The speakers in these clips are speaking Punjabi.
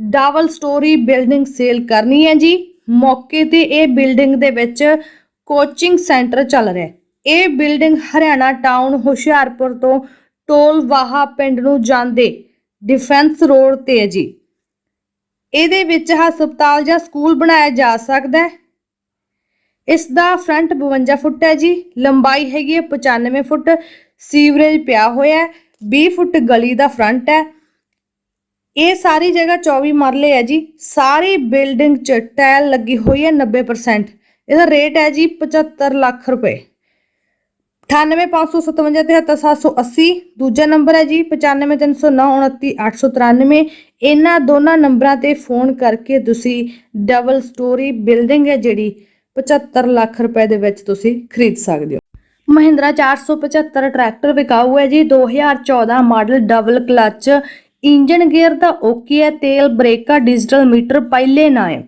ਡਬਲ ਸਟੋਰੀ ਬਿਲਡਿੰਗ ਸੇਲ ਕਰਨੀ ਹੈ ਜੀ। ਮੌਕੇ ਤੇ ਇਹ ਬਿਲਡਿੰਗ ਦੇ ਵਿੱਚ ਕੋਚਿੰਗ ਸੈਂਟਰ ਚੱਲ ਰਿਹਾ ਹੈ। ਇਹ ਬਿਲਡਿੰਗ ਹਰਿਆਣਾ ਟਾਊਨ ਹੁਸ਼ਿਆਰਪੁਰ ਤੋਂ ਟੋਲਵਾਹਾ ਪਿੰਡ ਨੂੰ ਜਾਂਦੇ ਡਿਫੈਂਸ ਰੋਡ ਤੇ ਹੈ ਜੀ। ਇਹਦੇ ਵਿੱਚ ਹਸਪਤਾਲ ਜਾਂ ਸਕੂਲ ਬਣਾਇਆ ਜਾ ਸਕਦਾ ਹੈ। ਇਸ ਦਾ ਫਰੰਟ 52 ਫੁੱਟ ਹੈ ਜੀ। ਲੰਬਾਈ ਹੈਗੀ ਹੈ 95 ਫੁੱਟ। ਸੀਵਰੇਜ ਪਿਆ ਹੋਇਆ ਹੈ। 20 ਫੁੱਟ ਗਲੀ ਦਾ ਫਰੰਟ ਹੈ। ਇਹ ਸਾਰੀ ਜਗ੍ਹਾ 24 ਮਰਲੇ ਹੈ ਜੀ। ਸਾਰੀ ਬਿਲਡਿੰਗ 'ਚ ਟਾਇਲ ਲੱਗੀ ਹੋਈ ਹੈ 90% ਇਹਦਾ ਰੇਟ ਹੈ ਜੀ 75 ਲੱਖ ਰੁਪਏ। 9855577780 ਦੂਜਾ ਨੰਬਰ ਹੈ ਜੀ 9530929893 ਇਹਨਾਂ ਦੋਨਾਂ ਨੰਬਰਾਂ ਤੇ ਫੋਨ ਕਰਕੇ ਤੁਸੀਂ ਡਬਲ ਸਟੋਰੀ ਬਿਲਡਿੰਗ ਹੈ ਜਿਹੜੀ 75 ਲੱਖ ਰੁਪਏ ਦੇ ਵਿੱਚ ਤੁਸੀਂ ਖਰੀਦ ਸਕਦੇ ਹੋ। ਮਹਿੰਦਰਾ 475 ਟਰੈਕਟਰ ਵਿਕਾਊ ਹੈ ਜੀ। 2014 model double clutch engine gear ਦਾ ਓਕੇ ਹੈ, ਤੇਲ ਬ੍ਰੇਕਾਂ, ਡਿਜੀਟਲ ਮੀਟਰ ਪਹਿਲੇ ਨਾ ਹੈ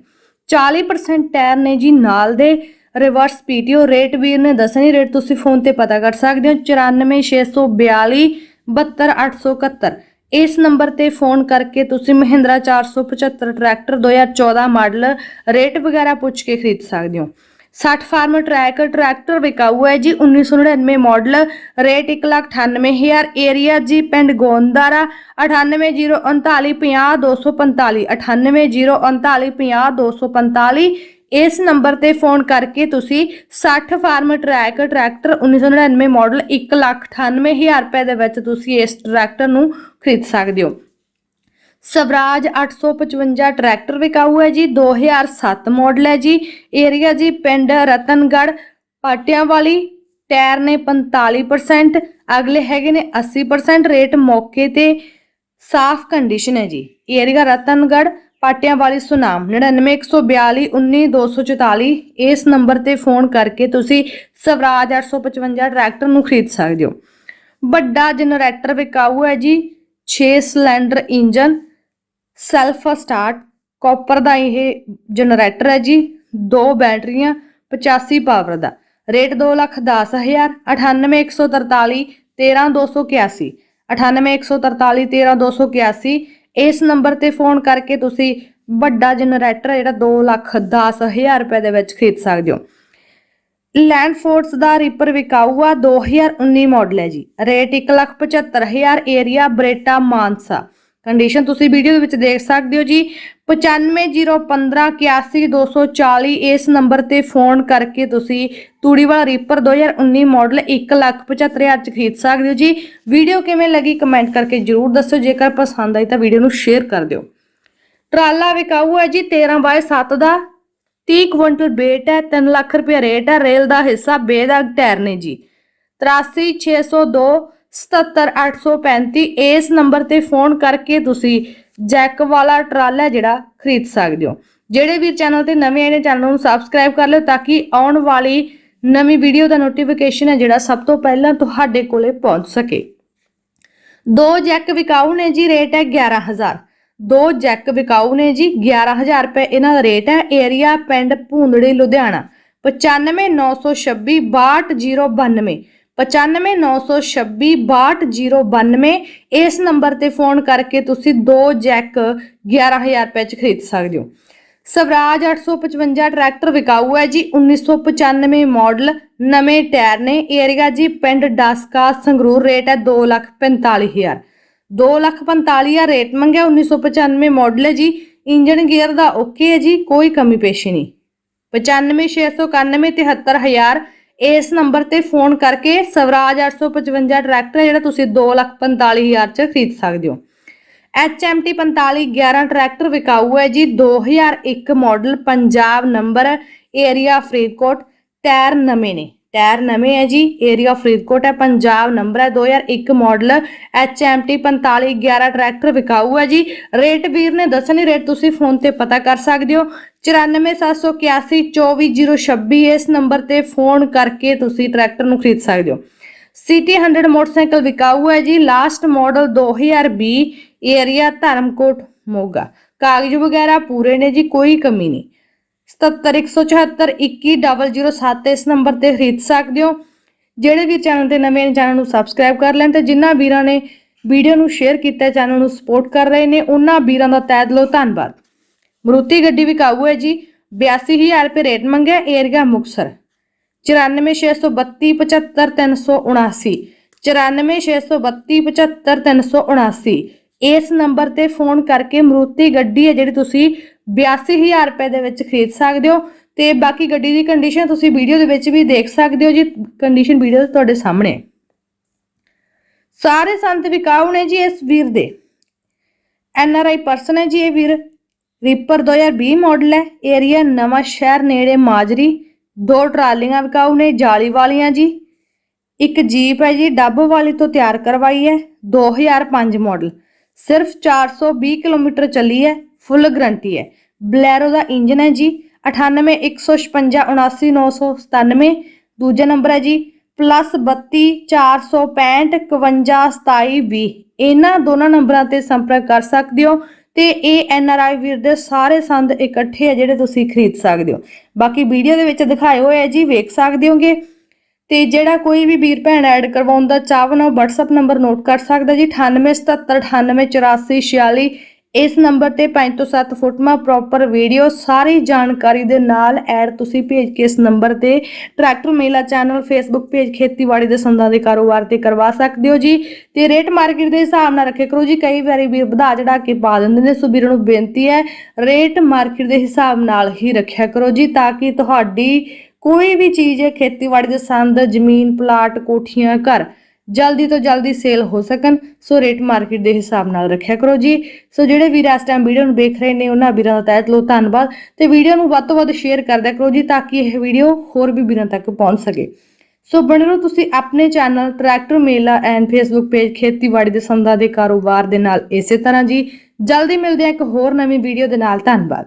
40% ਟਾਇਰ ਨੇ ਜੀ ਨਾਲ ਦੇ ਰਿਵਰਸ ਪੀਟੀਓ ਰੇਟ ਵੀਰ ਨੇ ਦੱਸਣੀ ਰੇਟ ਤੁਸੀਂ ਫੋਨ ਤੇ ਪਤਾ ਕਰ ਸਕਦੇ ਹੋ। 94642 72871 ਇਸ ਨੰਬਰ ਤੇ ਫੋਨ ਕਰਕੇ ਤੁਸੀਂ ਮਹਿੰਦਰਾ 475 ਟਰੈਕਟਰ 2014 ਮਾਡਲ ਰੇਟ ਵਗੈਰਾ ਪੁੱਛ ਕੇ ਖਰੀਦ ਸਕਦੇ ਹੋ। 60 ਫਾਰਮ ਟਰੈਕ, ਟਰੈਕਟਰ ਵਿਕਾਊ ਹੈ ਜੀ 1999 ਮਾਡਲ, ਰੇਟ 198000 ਏਰੀਆ ਜੀ, ਪਿੰਡ ਗੋਂਦਾਰਾ 9803950245 9803950245 ਇਸ ਨੰਬਰ ਤੇ ਫੋਨ ਕਰਕੇ ਤੁਸੀਂ 60 ਫਾਰਮ ਟਰੈਕ, ਟਰੈਕਟਰ 1999 ਮਾਡਲ 198000 ਰੁਪਏ ਦੇ ਵਿੱਚ ਤੁਸੀਂ ਇਸ ਟਰੈਕਟਰ ਨੂੰ ਖਰੀਦ ਸਕਦੇ ਹੋ। ਸਵਰਾਜ 855 ਟਰੈਕਟਰ ਵਿਕਾਊ ਹੈ ਜੀ 2007 ਮਾਡਲ ਹੈ ਜੀ। ਏਰੀਆ ਜੀ ਪਿੰਡ ਰਤਨਗੜ ਪਾਟਿਆਂ ਵਾਲੀ ਟਾਇਰ ਨੇ 45% ਅਗਲੇ ਹੈਗੇ ਨੇ 80% ਰੇਟ ਮੌਕੇ ਤੇ ਸਾਫ਼ ਕੰਡੀਸ਼ਨ ਹੈ ਜੀ। ਏਰੀਆ ਰਤਨਗੜ ਪਾਟਿਆਂ ਵਾਲੀ ਸੁਨਾਮ 9914219244 ਇਸ ਨੰਬਰ ਤੇ ਫੋਨ ਕਰਕੇ ਤੁਸੀਂ ਸਵਰਾਜ 855 ਟਰੈਕਟਰ ਨੂੰ ਖਰੀਦ ਸਕਦੇ ਹੋ। ਵੱਡਾ ਜਨਰੇਟਰ ਵਿਕਾਊ ਹੈ ਜੀ 6 cylinder engine self start, copper ਦਾ ਇਹ ਜਨਰੇਟਰ ਹੈ ਜੀ, ਦੋ ਬੈਟਰੀਆਂ 85 ਪਾਵਰ ਦਾ। ਰੇਟ 210000 98143 13281 98143 13281 ਇਸ ਨੰਬਰ ਤੇ ਫੋਨ ਕਰਕੇ ਤੁਸੀਂ ਵੱਡਾ ਜਨਰੇਟਰ ਜਿਹੜਾ 2 ਲੱਖ 10000 ਰੁਪਏ ਦੇ ਵਿੱਚ ਖਰੀਦ ਸਕਦੇ ਹੋ। ਲੈਂਡ ਫੋਰਸ ਦਾ ਰੀਪਰ ਵਿਕਾਊ ਆ 2019 ਮਾਡਲ ਹੈ ਜੀ। Rate 175000 area Bareta Mansa. Condition ਤੁਸੀਂ ਵੀਡੀਓ ਦੇ ਵਿੱਚ ਦੇਖ ਸਕਦੇ ਹੋ ਜੀ। 9501581240 ਇਸ ਨੰਬਰ ਤੇ ਫੋਨ ਕਰਕੇ ਤੁਸੀਂ ਤੂੜੀ ਵਾਲਾ ਰੀਪਰ 2019 ਮਾਡਲ 175000 ਚ ਖਰੀਦ ਸਕਦੇ ਹੋ ਜੀ। ਵੀਡੀਓ ਕਿਵੇਂ ਲੱਗੀ ਕਮੈਂਟ ਕਰਕੇ ਜਰੂਰ ਦੱਸੋ ਜੇਕਰ ਪਸੰਦ ਆਈ ਤਾਂ ਵੀਡੀਓ ਨੂੰ ਸ਼ੇਅਰ ਕਰ ਦਿਓ। ਟਰਾਲਾ ਵਿਕਾਊ ਹੈ ਜੀ 13 ਬਾਏ 7 ਦਾ। 30 ਕੁਇੰਟਲ weight ਹੈ 3 ਲੱਖ ਰੁਪਏ ਰੇਟ ਹੈ। ਰੇਲ ਦਾ ਹਿੱਸਾ ਬੇਦਾਗ ਟਾਇਰ ਨੇ ਜੀ। 83602 77835 ਇਸ ਨੰਬਰ ਤੇ ਫੋਨ ਕਰਕੇ ਤੁਸੀਂ ਜੈਕ ਵਾਲਾ ਟਰਾਲਾ ਜਿਹੜਾ ਖਰੀਦ ਸਕਦੇ ਹੋ। ਜਿਹੜੇ ਵੀ ਚੈਨਲ ਤੇ ਨਵੇਂ ਆਏ ਨੇ, ਚੈਨਲ ਨੂੰ ਸਬਸਕ੍ਰਾਈਬ ਕਰ ਲਿਓ ਤਾਂ ਕਿ ਆਉਣ ਵਾਲੀ ਨਵੀਂ ਵੀਡੀਓ ਦਾ ਨੋਟੀਫਿਕੇਸ਼ਨ ਹੈ ਜਿਹੜਾ ਸਭ ਤੋਂ ਪਹਿਲਾਂ ਤੁਹਾਡੇ ਕੋਲੇ ਪਹੁੰਚ ਸਕੇ। ਦੋ ਜੈਕ ਵਿਕਾਊ ਨੇ ਜੀ, ਰੇਟ ਹੈ 11000 ਦੋ ਜੈਕ ਵਿਕਾਊ ਨੇ ਜੀ 11000 ਰੁਪਏ ਇਹਨਾਂ ਦਾ ਰੇਟ ਹੈ, ਏਰੀਆ ਪਿੰਡ ਭੂੰਦੜੀ, ਲੁਧਿਆਣਾ। 9596262092 9596262092 ਇਸ ਨੰਬਰ ਤੇ ਫੋਨ ਕਰਕੇ ਤੁਸੀਂ ਦੋ ਜੈਕ 11000 ਰੁਪਏ ਚ ਖਰੀਦ ਸਕਦੇ ਹੋ। ਸਵਰਾਜ 855 ਟਰੈਕਟਰ ਵਿਕਾਊ ਹੈ ਜੀ। 1995 ਮਾਡਲ, ਨਵੇਂ ਟਾਇਰ ਨੇ। ਏਰੀਆ ਜੀ, ਪਿੰਡ ਡਾਸਕਾ, ਸੰਗਰੂਰ ਰੇਟ ਹੈ 245000 245000 ਰੇਟ ਮੰਗਿਆ 1995 ਮਾਡਲ ਹੈ ਜੀ। ਇੰਜਨ ਗੇਅਰ ਦਾ ਓਕੇ ਹੈ ਜੀ, ਕੋਈ ਕਮੀ ਪੇਸ਼ੀ ਨਹੀਂ। 9569173000 ਇਸ ਨੰਬਰ ਤੇ ਫੋਨ ਕਰਕੇ ਸਵਰਾਜ 855 ਟਰੈਕਟਰ ਹੈ ਜਿਹੜਾ ਤੁਸੀਂ 245000 ਚ ਖਰੀਦ ਸਕਦੇ ਹੋ। HMT 4511 ਟਰੈਕਟਰ ਵਿਕਾਊ ਹੈ ਜੀ। 2001 model Punjab number area Faridkot tyre ਨਵੇਂ ਨੇ। ਟਾਇਰ ਨਵੇਂ ਹੈ ਜੀ ਏਰੀਆ ਫਰੀਦਕੋਟ ਹੈ, ਪੰਜਾਬ ਨੰਬਰ ਹੈ 2001 ਮਾਡਲ HMT 4511 ਟਰੈਕਟਰ ਵਿਕਾਊ ਹੈ ਜੀ। ਰੇਟ ਵੀਰ ਨੇ ਦੱਸਣੀ ਰੇਟ ਤੁਸੀਂ ਫੋਨ ਤੇ ਪਤਾ ਕਰ ਸਕਦੇ ਹੋ। 9471824026 ਇਸ ਨੰਬਰ ਤੇ ਫੋਨ ਕਰਕੇ ਤੁਸੀਂ ਟਰੈਕਟਰ ਨੂੰ ਖਰੀਦ ਸਕਦੇ ਹੋ। ਸਿਟੀ 100 ਮੋਟਰਸਾਈਕਲ ਵਿਕਾਊ ਹੈ ਜੀ last model 2020 area Dharamkot Moga. ਕਾਗਜ਼ ਵਗੈਰਾ ਪੂਰੇ ਨੇ ਜੀ, ਕੋਈ ਕਮੀ ਨਹੀਂ। 7717721007 ਇਸ ਨੰਬਰ ਤੇ ਖਰੀਦ ਸਕਦੇ ਹੋ। ਜਿਹੜੇ ਵੀ ਚੈਨਲ ਤੇ ਨਵੇਂ ਨੇ, ਚੈਨਲ ਨੂੰ ਸਬਸਕ੍ਰਾਈਬ ਕਰ ਲੈਣ ਤੇ ਜਿਨ੍ਹਾਂ ਵੀਰਾਂ ਨੇ ਵੀਡੀਓ ਨੂੰ ਸ਼ੇਅਰ ਕੀਤਾ, ਚੈਨਲ ਨੂੰ ਸਪੋਰਟ ਕਰ ਰਹੇ ਨੇ, ਉਹਨਾਂ ਵੀਰਾਂ ਦਾ ਤਹਿ ਦਿਲੋਂ ਧੰਨਵਾਦ। ਮਰੂਤੀ ਗੱਡੀ ਵਿਕਾਊ ਹੈ ਜੀ 82000 ਰੁਪਏ ਰੇਟ ਮੰਗਿਆ, ਏਰੀਆ ਮੁਕਸਰ 9462275379 9462275379 ਇਸ ਨੰਬਰ ਤੇ ਫੋਨ ਕਰਕੇ ਮਰੂਤੀ ਗੱਡੀ ਹੈ ਜਿਹੜੀ ਤੁਸੀਂ 82000 ਰੁਪਏ ਦੇ ਵਿੱਚ ਖਰੀਦ ਸਕਦੇ ਹੋ ਤੇ ਬਾਕੀ ਗੱਡੀ ਦੀ ਕੰਡੀਸ਼ਨ ਤੁਸੀਂ ਵੀਡੀਓ ਦੇ ਵਿੱਚ ਵੀ ਦੇਖ ਸਕਦੇ ਹੋ ਜੀ ਕੰਡੀਸ਼ਨ ਵੀਡੀਓ ਤੁਹਾਡੇ ਸਾਹਮਣੇ। ਸਾਰੇ ਸੰਤ ਵਿਕਾਊ ਨੇ ਜੀ ਇਸ ਵੀਰ ਦੇ? ਐਨ ਆਰ ਆਈ ਪਰਸਨ ਹੈ ਜੀ ਇਹ ਵੀਰ। ਰੀਪਰ 2020 ਮਾਡਲ ਹੈ। ਏਰੀਆ ਨਵਾਂ ਸ਼ਹਿਰ ਨੇੜੇ ਮਾਜਰੀ। ਦੋ ਟਰਾਲੀਆਂ ਵਿਕਾਊ ਨੇ, ਜਾਲੀ ਵਾਲੀਆਂ ਜੀ। ਇੱਕ ਜੀਪ ਹੈ ਜੀ, ਡੱਬ ਵਾਲੀ ਤੋਂ ਤਿਆਰ ਕਰਵਾਈ ਹੈ। 2005 ਮਾਡਲ ਸਿਰਫ 420 ਕਿਲੋਮੀਟਰ ਚੱਲੀ ਹੈ। ਫੁੱਲ ਗਰੰਟੀ ਹੈ। ਬਲੈਰੋ ਦਾ ਇੰਜਨ ਹੈ ਜੀ 9815579997 ਦੂਜਾ ਨੰਬਰ ਹੈ ਜੀ, ਪਲੱਸ 32 465 51 27 20 ਇਹਨਾਂ ਦੋਨਾਂ ਨੰਬਰਾਂ ਤੇ ਸੰਪਰਕ ਕਰ ਸਕਦੇ ਹੋ ਤੇ ਇਹ ਐਨ ਆਰ ਆਈ ਵੀਰ ਦੇ ਸਾਰੇ ਸੰਦ ਇਕੱਠੇ ਆ ਜਿਹੜੇ ਤੁਸੀਂ ਖਰੀਦ ਸਕਦੇ ਹੋ। ਬਾਕੀ ਵੀਡੀਓ ਦੇ ਵਿੱਚ ਦਿਖਾਏ ਹੋਏ ਆ ਜੀ, ਵੇਖ ਸਕਦੇ ਹੋਗੇ। ਤੇ ਜਿਹੜਾ ਕੋਈ ਵੀ ਵੀਰ ਭੈਣ ਐਡ ਕਰਵਾਉਣ ਦਾ ਚਾਹਵਨ ਉਹ WhatsApp ਨੰਬਰ ਨੋਟ ਕਰ ਸਕਦਾ ਜੀ 9877988446 ਇਸ ਨੰਬਰ ਤੇ 5 ਤੋਂ 7 ਫੁੱਟਮਾ ਪ੍ਰੋਪਰ ਵੀਡੀਓ ਸਾਰੀ ਜਾਣਕਾਰੀ ਦੇ ਨਾਲ ਐਡ ਤੁਸੀਂ ਭੇਜ ਕੇ ਇਸ ਨੰਬਰ ਤੇ ਟਰੈਕਟਰ ਮੇਲਾ ਚੈਨਲ ਫੇਸਬੁੱਕ ਪੇਜ ਖੇਤੀਬਾੜੀ ਦੇ ਸੰਦਾਂ ਦੇ ਕਾਰੋਬਾਰ ਤੇ ਕਰਵਾ ਸਕਦੇ ਹੋ ਜੀ। ਤੇ ਰੇਟ ਮਾਰਕੀਟ ਦੇ ਹਿਸਾਬ ਨਾਲ ਰੱਖਿਆ ਕਰੋ ਜੀ, ਕਈ ਵਾਰੀ ਵੀ ਵਧਾ ਚੜਾ ਕੇ ਪਾ ਦਿੰਦੇ ਨੇ। ਸੋ ਵੀਰਾਂ ਨੂੰ ਬੇਨਤੀ ਹੈ ਰੇਟ ਮਾਰਕੀਟ ਦੇ ਹਿਸਾਬ ਨਾਲ ਹੀ ਰੱਖਿਆ ਕਰੋ ਜੀ, ਤਾਂ ਕਿ ਤੁਹਾਡੀ ਕੋਈ ਵੀ ਚੀਜ਼ ਹੈ, ਖੇਤੀਬਾੜੀ ਦੇ ਸੰਦ, ਜ਼ਮੀਨ ਪਲਾਟ ਕੋਠੀਆਂ, ਘਰ ਜਲਦੀ ਤੋਂ ਜਲਦੀ ਸੇਲ ਹੋ ਸਕਣ। ਸੋ ਰੇਟ ਮਾਰਕੀਟ ਦੇ ਹਿਸਾਬ ਨਾਲ ਰੱਖਿਆ ਕਰੋ ਜੀ। ਸੋ ਜਿਹੜੇ ਵੀਰ ਇਸ ਟਾਈਮ ਵੀਡੀਓ ਨੂੰ ਦੇਖ ਰਹੇ ਨੇ, ਉਹਨਾਂ ਵੀਰਾਂ ਦਾ ਤਹਿ ਦਿਲੋਂ ਧੰਨਵਾਦ। ਤੇ ਵੀਡੀਓ ਨੂੰ ਵੱਧ ਤੋਂ ਵੱਧ ਸ਼ੇਅਰ ਕਰਦਿਆ ਕਰੋ ਜੀ, ਤਾਂ ਕਿ ਇਹ ਵੀਡੀਓ ਹੋਰ ਵੀ ਵੀਰਾਂ ਤੱਕ ਪਹੁੰਚ ਸਕੇ। ਸੋ ਬਣੇ ਰਹੋ ਤੁਸੀਂ ਆਪਣੇ channel tractor Mela and Facebook page ਖੇਤੀਬਾੜੀ ਦੇ ਸੰਦਾਂ ਦੇ ਕਾਰੋਬਾਰ ਦੇ ਨਾਲ ਇਸੇ ਤਰ੍ਹਾਂ ਜੀ। ਜਲਦੀ ਮਿਲਦੇ ਹਾਂ ਇੱਕ ਹੋਰ ਨਵੀਂ ਵੀਡੀਓ ਦੇ ਨਾਲ। ਧੰਨਵਾਦ।